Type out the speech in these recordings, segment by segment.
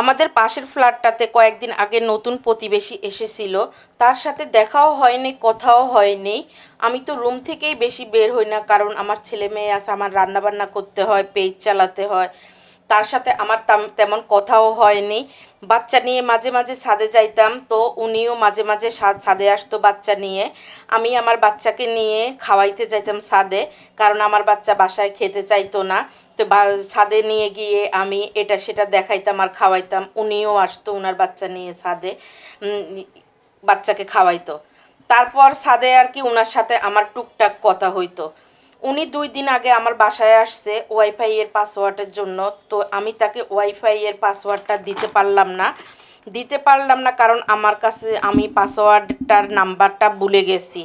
আমাদের পাশের ফ্ল্যাটটাতে কয়েকদিন আগে নতুন প্রতিবেশী এসেছিল। তার সাথে দেখাও হয়নি, কথাও হয়নি। আমি তো রুম থেকেই বেশি বের হই না, কারণ আমার ছেলে মেয়ে আছে, আমার রান্নাবান্না করতে হয়, পেজ চালাতে হয়। তার সাথে আমার তেমন কথাও হয়নি। বাচ্চা নিয়ে মাঝে মাঝে ছাদে যাইতাম, তো উনিও মাঝে মাঝে ছাদে আসতো বাচ্চা নিয়ে। আমি আমার বাচ্চাকে নিয়ে খাওয়াইতে যাইতাম ছাদে, কারণ আমার বাচ্চা বাসায় খেতে চাইতো না। তো ছাদে নিয়ে গিয়ে আমি এটা সেটা দেখাইতাম আর খাওয়াইতাম। উনিও আসতো ওনার বাচ্চা নিয়ে ছাদে বাচ্চাকে খাওয়াইতো। তারপর ছাদে আর কি ওনার সাথে আমার টুকটাক কথা হইতো। উনি দুই দিন আগে আমার বাসায় আসছে ওয়াইফাই এর পাসওয়ার্ডের জন্য, তো আমি তাকে ওয়াইফাই এর পাসওয়ার্ডটা দিতে পারলাম না। দিতে পারলাম না কারণ আমার কাছে আমি পাসওয়ার্ডটার নাম্বারটা ভুলে গেছি।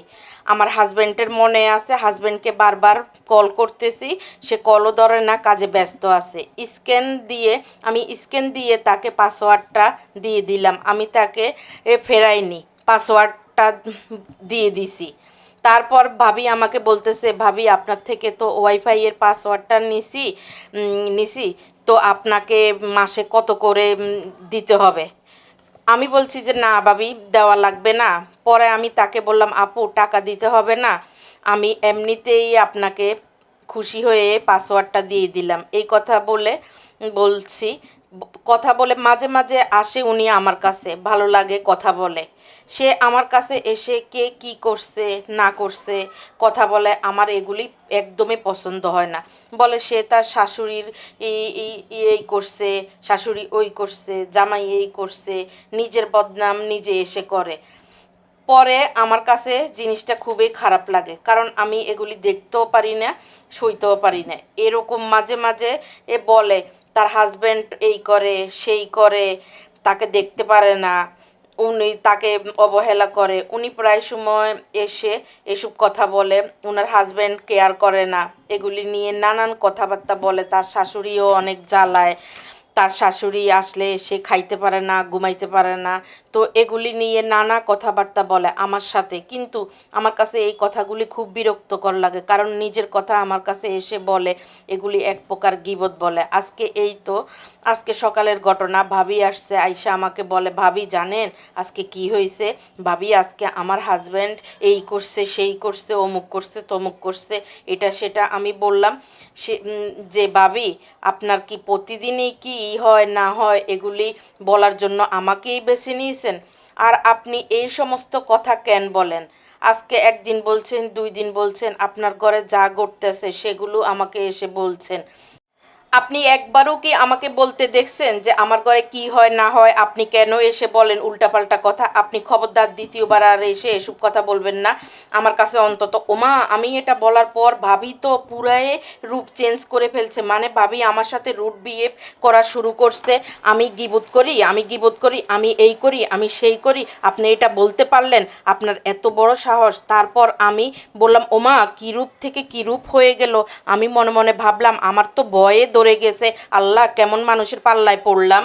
আমার হাজব্যান্ডের মনে আছে হাজব্যান্ডকে বারবার কল করতেছি, সে কলও ধরে না, কাজে ব্যস্ত আছে। স্ক্যান দিয়ে, আমি স্ক্যান দিয়ে তাকে পাসওয়ার্ডটা দিয়ে দিলাম। আমি তাকে ফেরাইনি পাসওয়ার্ডটা দিয়ে দিছি। তারপর ভাবি আমাকে বলতেছে, ভাবি, আপনার থেকে তো ওয়াইফাই এর পাসওয়ার্ডটা নিছি নিছি, তো আপনাকে মাসে কত করে দিতে হবে? আমি বলছি যে, না ভাবি, দেওয়া লাগবে না। পরে আমি তাকে বললাম, আপু, টাকা দিতে হবে না। আমি এমনিতেই আপনাকে খুশি হয়ে পাসওয়ার্ডটা দিয়ে দিলাম। এই কথা বলে বলছি কথা বলে, মাঝে মাঝে আসে উনি আমার কাছে, ভালো লাগে কথা বলে। সে আমার কাছে এসে কে কি করছে, না করছে, কথা বলে, আমার এগুলি একদমই পছন্দ হয় না। বলে, সে তার শাশুড়ির এই করছে, শাশুড়ি ওই করছে, জামাই এই করছে, নিজের বদনাম নিজে এসে করে। পরে আমার কাছে জিনিসটা খুবই খারাপ লাগে, কারণ আমি এগুলি দেখতেও পারি না, সইতেও পারি না। এরকম মাঝে মাঝে এ বলে তার হাজব্যান্ড এই করে, সেই করে, তাকে দেখতে পারে না। উনি তাকে অবহেলা করে। উনি প্রায় সময় এসে এসব কথা বলে। উনার হাজব্যান্ড কেয়ার করে না। এগুলি নিয়ে নানান কথাবার্তা বলে। তার শাশুড়িও অনেক জ্বালায়। তার শাশুড়ি আসলে সে খাইতে পারে না, ঘুমাইতে পারে না। তো এগুলি নিয়ে নানা কথাবার্তা বলে আমার সাথে। কিন্তু আমার কাছে এই কথাগুলি খুব বিরক্তকর লাগে। কারণ নিজের কথা আমার কাছে এসে বলে, এগুলি এক প্রকার গিবত বলে। আজকে এই তো, আজকে সকালের ঘটনা। ভাবি আসছে, আইসা আমাকে বলে, ভাবি, জানেন আজকে কি হয়েছে ভাবি, আজকে আমার হাজব্যান্ড এই করছে, সেই করছে, অমুক করছে, তমুক করছে, এটা, সেটা আমি বললাম। সে যে, ভাবি, আপনার কি প্রতিদিনই কি ই হয়, না হয়, এগুলি বলার জন্য আমাকেই বেছে নিয়েছেন। আর আপনি এই সমস্ত কথা কেন বলেন? আজকে একদিন বলছেন, দুই দিন বলছেন, আপনার ঘরে যা ঘটতেছে সেগুলো আমাকে এসে বলছেন। আপনি একবারও কি আমাকে বলতে দেখছেন যে আমার ঘরে কি হয়, না হয়? আপনি কেন এসে বলেন উল্টাপাল্টা কথা? আপনি খবরদার দ্বিতীয়বার আর এসে এসব কথা বলবেন না। আমার কাছে অন্তত, ওমা, আমি এটা বলার পর ভাবি তো পুরাই রূপ চেঞ্জ করে ফেলছে। মানে ভাবি আমার সাথে রুট বিহেভ করা শুরু করছে। আমি গিবোধ করি, আমি গিবোধ করি, আমি এই করি, আমি সেই করি। আপনি এটা বলতে পারলেন, আপনার এত বড় সাহস। তারপর আমি বললাম, ওমা, কী রূপ থেকে কী রূপ হয়ে গেল? আমি মনে মনে ভাবলাম, আমার তো ভয়ে ধরে গেছে। আল্লাহ কেমন মানুষের পাল্লায় পড়লাম।